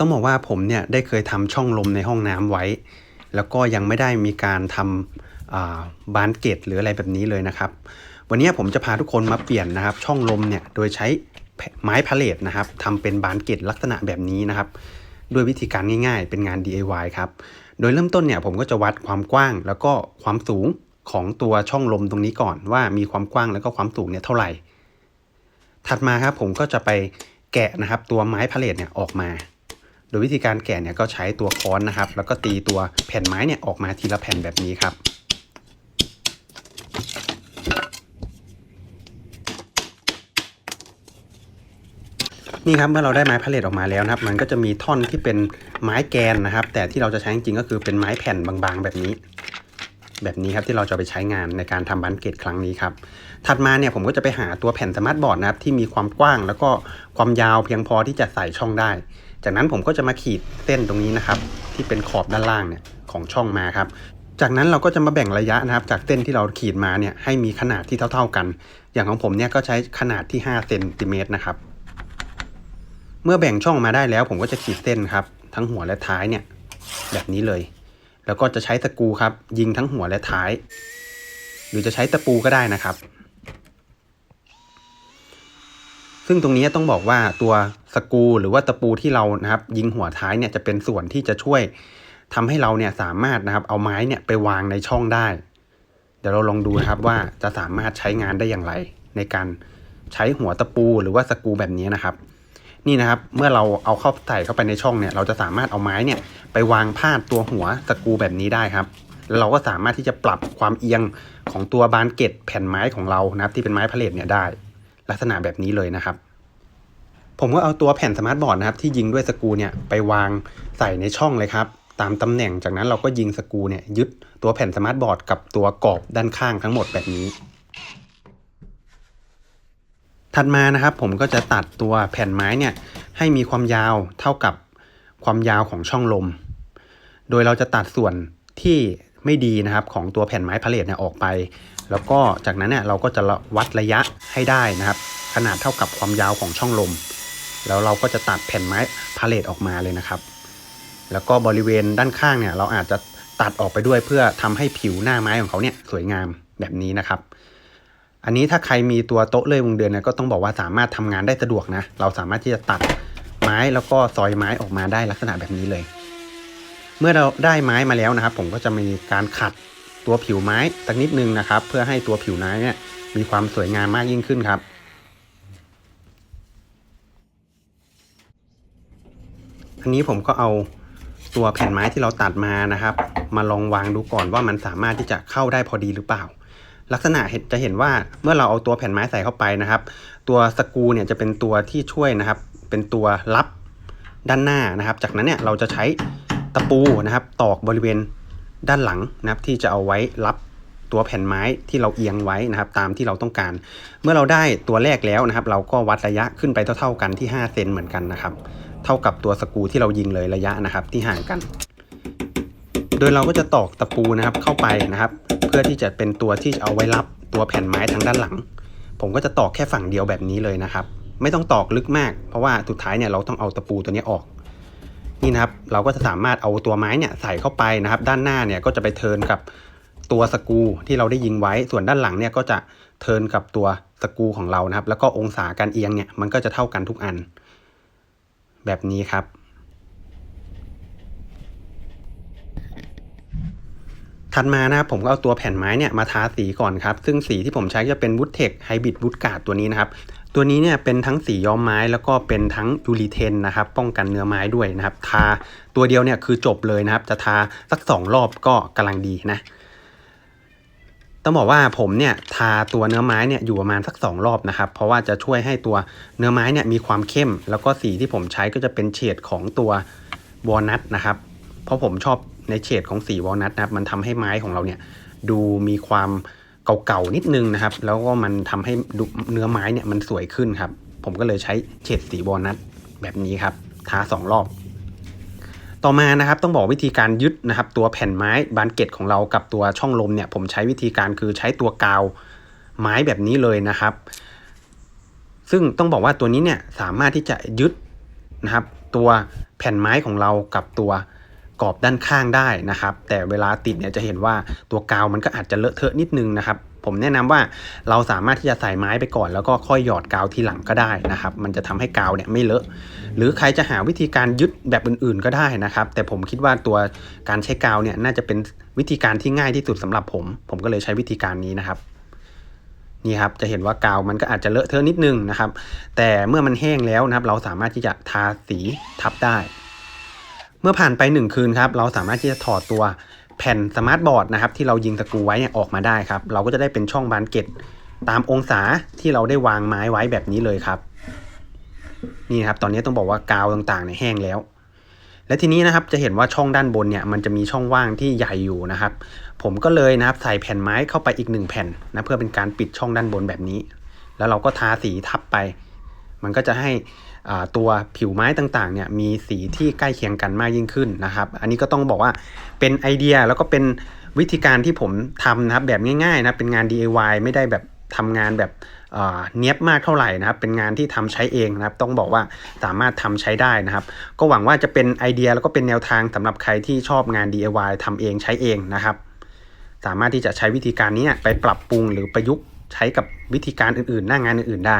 ต้องบอกว่าผมเนี่ยได้เคยทำช่องลมในห้องน้ำไว้ แล้วก็ยังไม่ได้มีการทำบานเกตหรืออะไรแบบนี้เลยนะครับ วันนี้ผมจะพาทุกคนมาเปลี่ยนนะครับ ช่องลมเนี่ยโดยใช้ไม้พาเลทนะครับทำเป็นบานเกตลักษณะแบบนี้นะครับ ด้วยวิธีการง่ายๆ เป็นงาน DIY ครับโดยเริ่มต้นเนี่ยผมก็จะวัดความกว้างแล้วก็ความสูงของตัวช่องลมตรงนี้ก่อน ว่ามีความกว้างแล้วก็ความสูงเนี่ยเท่าไหร่ ถัดมาครับผมก็จะไปแกะนะครับตัวไม้พาเลทเนี่ยออกมา โดยวิธีการแกะเนี่ยก็ใช้ตัวค้อนนะครับ แล้วก็ตีตัวแผ่นไม้เนี่ยออกมาทีละแผ่นแบบนี้ครับนี่ครับเมื่อเราได้ไม้พาเลตออกมาแล้วนะครับ มันก็จะมีท่อนที่เป็นไม้แกนนะครับ แต่ที่เราจะใช้จริงๆก็คือเป็นไม้แผ่นบางๆ แบบนี้ แบบนี้ครับที่เราจะไปใช้งานในการทำบันเกตครั้งนี้ครับ ถัดมาเนี่ยผมก็จะไปหาตัวแผ่นสมาร์ทบอร์ดนะครับที่มีความกว้างแล้วก็ความยาวเพียงพอที่จะใส่ช่องได้ จากนั้นผมก็จะมาขีดเส้นตรงนี้นะครับ ที่เป็นขอบด้านล่างเนี่ยของช่องมาครับ จากนั้นเราก็จะมาแบ่งระยะนะครับ จากเส้นที่เราขีดมาเนี่ยให้มีขนาดที่เท่า ๆกัน อย่างของผมเนี่ยก็ใช้ขนาดที่5เซนติเมตรนะครับเมื่อแบ่งช่องมาได้แล้ว ผมก็จะขีดเส้นครับ ทั้งหัวและท้ายเนี่ยแบบนี้เลย แล้วก็จะใช้ตะกูครับ ยิงทั้งหัวและท้าย หรือจะใช้ตะปูก็ได้นะครับ ซึ่งตรงนี้ต้องบอกว่าตัวสกูหรือว่าตะปูที่เรานะครับ ยิงหัวท้ายเนี่ยจะเป็นส่วนที่จะช่วยทำให้เราเนี่ยสามารถนะครับ เอาไม้เนี่ยไปวางในช่องได้ เดี๋ยวเราลองดูนะครับว่าจะสามารถใช้งานได้อย่างไร ในการใช้หัวตะปูหรือว่าสกูแบบนี้นะครับ นี่นะครับ เมื่อเราเอาเข้าใส่เข้าไปในช่องเนี่ย เราจะสามารถเอาไม้เนี่ย ไปวางพาดตัวหัวสกรูแบบนี้ได้ครับ แล้วเราก็สามารถที่จะปรับความเอียงของตัวบานเกตแผ่นไม้ของเรานะครับ ที่เป็นไม้พาเลทเนี่ยได้ ลักษณะแบบนี้เลยนะครับ ผมก็เอาตัวแผ่นสมาร์ทบอร์ดนะครับ ที่ยิงด้วยสกรูเนี่ยไปวางใส่ในช่องเลยครับ ตามตำแหน่งจากนั้นเราก็ยิงสกรูเนี่ยยึดตัวแผ่นสมาร์ทบอร์ดกับตัวกรอบด้านข้างทั้งหมดแบบนี้ ถัดมานะครับผมก็จะตัดตัวแผ่นไม้เนี่ยให้มีความยาวเท่ากับความยาวของช่องลม โดยเราจะตัดส่วนที่ไม่ดีนะครับของตัวแผ่นไม้พาเลทเนี่ยออกไป แล้วก็จากนั้นเนี่ยเราก็จะวัดระยะให้ได้นะครับ ขนาดเท่ากับความยาวของช่องลม แล้วเราก็จะตัดแผ่นไม้พาเลทออกมาเลยนะครับ แล้วก็บริเวณด้านข้างเนี่ยเราอาจจะตัดออกไปด้วยเพื่อทำให้ผิวหน้าไม้ของเขาเนี่ยสวยงามแบบนี้นะครับ อันนี้ถ้าใครมีตัวโต๊ะเลยวงเดือนเนี่ยก็ต้องบอกว่าสามารถทำงานได้สะดวกนะ เราสามารถที่จะตัดไม้แล้วก็ซอยไม้ออกมาได้ลักษณะแบบนี้เลย เมื่อเราได้ไม้มาแล้วนะครับ ผมก็จะมีการขัดตัวผิวไม้สักนิดนึงนะครับ เพื่อให้ตัวผิวไม้เนี่ยมีความสวยงามมากยิ่งขึ้นครับอันนี้ผมก็เอาตัวแผ่นไม้ที่เราตัดมานะครับ มาลองวางดูก่อนว่ามันสามารถที่จะเข้าได้พอดีหรือเปล่า ลักษณะเห็นจะเห็นว่าเมื่อเราเอาตัวแผ่นไม้ใส่เข้าไปนะครับ ตัวสกูเนี่ยจะเป็นตัวที่ช่วยนะครับ เป็นตัวรับด้านหน้านะครับ จากนั้นเนี่ยเราจะใช้ตะปูนะครับ ตอกบริเวณด้านหลังนะครับที่จะเอาไว้รับตัวแผ่นไม้ที่เราเอียงไว้นะครับ ตามที่เราต้องการ เมื่อเราได้ตัวแรกแล้วนะครับ เราก็วัดระยะขึ้นไปเท่า ๆกันที่5เซนเหมือนกันนะครับ เท่ากับตัวสกูที่เรายิงเลยระยะนะครับที่ห่างกัน โดยเราก็จะตอกตะปูนะครับเข้าไปนะครับ เพื่อที่จะเป็นตัวที่จะเอาไว้รับตัวแผ่นไม้ทางด้านหลัง ผมก็จะตอกแค่ฝั่งเดียวแบบนี้เลยนะครับ ไม่ต้องตอกลึกมาก เพราะว่าสุดท้ายเนี่ยเราต้องเอาตะปูตัวนี้ออกนี่นะครับเราก็จะสามารถเอาตัวไม้เนี่ยใส่เข้าไปนะครับ ด้านหน้าเนี่ยก็จะไปเทินกับตัวสกูที่เราได้ยิงไว้ ส่วนด้านหลังเนี่ยก็จะเทินกับตัวสกูของเรานะครับ แล้วก็องศาการเอียงเนี่ยมันก็จะเท่ากันทุกอัน แบบนี้ครับ ถัดมานะครับผมก็เอาตัวแผ่นไม้เนี่ยมาทาสีก่อนครับ ซึ่งสีที่ผมใช้จะเป็นวูดเทคไฮบริดวูดการ์ดตัวนี้นะครับตัวนี้เนี่ยเป็นทั้งสีย้อมไม้แล้วก็เป็นทั้งยูรีเทนนะครับป้องกันเนื้อไม้ด้วยนะครับ ทาตัวเดียวเนี่ยคือจบเลยนะครับ จะทาสักสองรอบก็กำลังดีนะต้องบอกว่าผมเนี่ยทาตัวเนื้อไม้เนี่ยอยู่ประมาณสักสองรอบนะครับ เพราะว่าจะช่วยให้ตัวเนื้อไม้เนี่ยมีความเข้ม แล้วก็สีที่ผมใช้ก็จะเป็นเฉดของตัววอลนัทนะครับ เพราะผมชอบ ในเฉดของสีวอลนัทนะครับ มันทำให้ไม้ของเราเนี่ยดูมีความเก่าๆนิดนึงนะครับ แล้วก็มันทำให้เนื้อไม้เนี่ยมันสวยขึ้นครับ ผมก็เลยใช้เฉดสีวอลนัทแบบนี้ครับทาสองรอบ ต่อมานะครับต้องบอกวิธีการยึดนะครับ ตัวแผ่นไม้บานเกตของเรากับตัวช่องลมเนี่ย ผมใช้วิธีการคือใช้ตัวกาวไม้แบบนี้เลยนะครับ ซึ่งต้องบอกว่าตัวนี้เนี่ยสามารถที่จะยึดนะครับ ตัวแผ่นไม้ของเรากับตัว กรอบด้านข้างได้นะครับ แต่เวลาติดเนี่ยจะเห็นว่าตัวกาวมันก็อาจจะเลอะเทอะนิดนึงนะครับ ผมแนะนำว่าเราสามารถที่จะใส่ไม้ไปก่อน แล้วก็ค่อยหยอดกาวทีหลังก็ได้นะครับ มันจะทำให้กาวเนี่ยไม่เลอะ หรือใครจะหาวิธีการยึดแบบอื่นๆก็ได้นะครับ แต่ผมคิดว่าตัวการใช้กาวเนี่ยน่าจะเป็นวิธีการที่ง่ายที่สุดสำหรับผม ผมก็เลยใช้วิธีการนี้นะครับนี่ครับจะเห็นว่ากาวมันก็อาจจะเลอะเทอะนิดนึงนะครับ แต่เมื่อมันแห้งแล้วนะครับ เราสามารถที่จะทาสีทับได้ เมื่อผ่านไปหนึ่งคืนครับ เราสามารถที่จะถอดตัวแผ่นสมาร์ทบอร์ดนะครับที่เรายิงตะกูไว้เนี่ยออกมาได้ครับ เราก็จะได้เป็นช่องบานเกตตามองศาที่เราได้วางไม้ไว้แบบนี้เลยครับ นี่ครับ ตอนนี้ต้องบอกว่ากาวต่างๆเนี่ยแห้งแล้ว และทีนี้นะครับจะเห็นว่าช่องด้านบนเนี่ยมันจะมีช่องว่างที่ใหญ่อยู่นะครับ ผมก็เลยนะครับใส่แผ่นไม้เข้าไปอีกหนึ่งแผ่นนะเพื่อเป็นการปิดช่องด้านบนแบบนี้ แล้วเราก็ทาสีทับไป มันก็จะให้ตัวผิวไม้ต่างๆเนี่ยมีสีที่ใกล้เคียงกันมากยิ่งขึ้นนะครับ อันนี้ก็ต้องบอกว่าเป็นไอเดียแล้วก็เป็นวิธีการที่ผมทำนะครับแบบง่ายๆนะเป็นงาน DIY ไม่ได้แบบทำงานแบบเนี้ยบมากเท่าไหร่นะครับ เป็นงานที่ทำใช้เองนะครับ ต้องบอกว่าสามารถทำใช้ได้นะครับ ก็หวังว่าจะเป็นไอเดียแล้วก็เป็นแนวทางสำหรับใครที่ชอบงาน DIY ทำเองใช้เองนะครับ สามารถที่จะใช้วิธีการนี้ไปปรับปรุงหรือประยุกต์ใช้กับวิธีการอื่นๆ หน้างานอื่นๆได้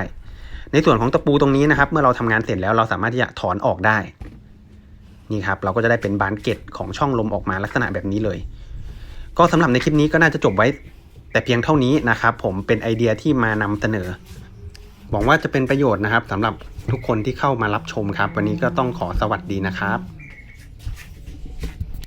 ในส่วนของตะปูตรงนี้นะครับ เมื่อเราทำงานเสร็จแล้วเราสามารถที่จะถอนออกได้ นี่ครับ เราก็จะได้เป็นบานเกตของช่องลมออกมาลักษณะแบบนี้เลย ก็สำหรับในคลิปนี้ก็น่าจะจบไว้ แต่เพียงเท่านี้นะครับ ผมเป็นไอเดียที่มานำเสนอหวังว่าจะเป็นประโยชน์นะครับสำหรับทุกคนที่เข้ามารับชมครับ วันนี้ก็ต้องขอสวัสดีนะครับ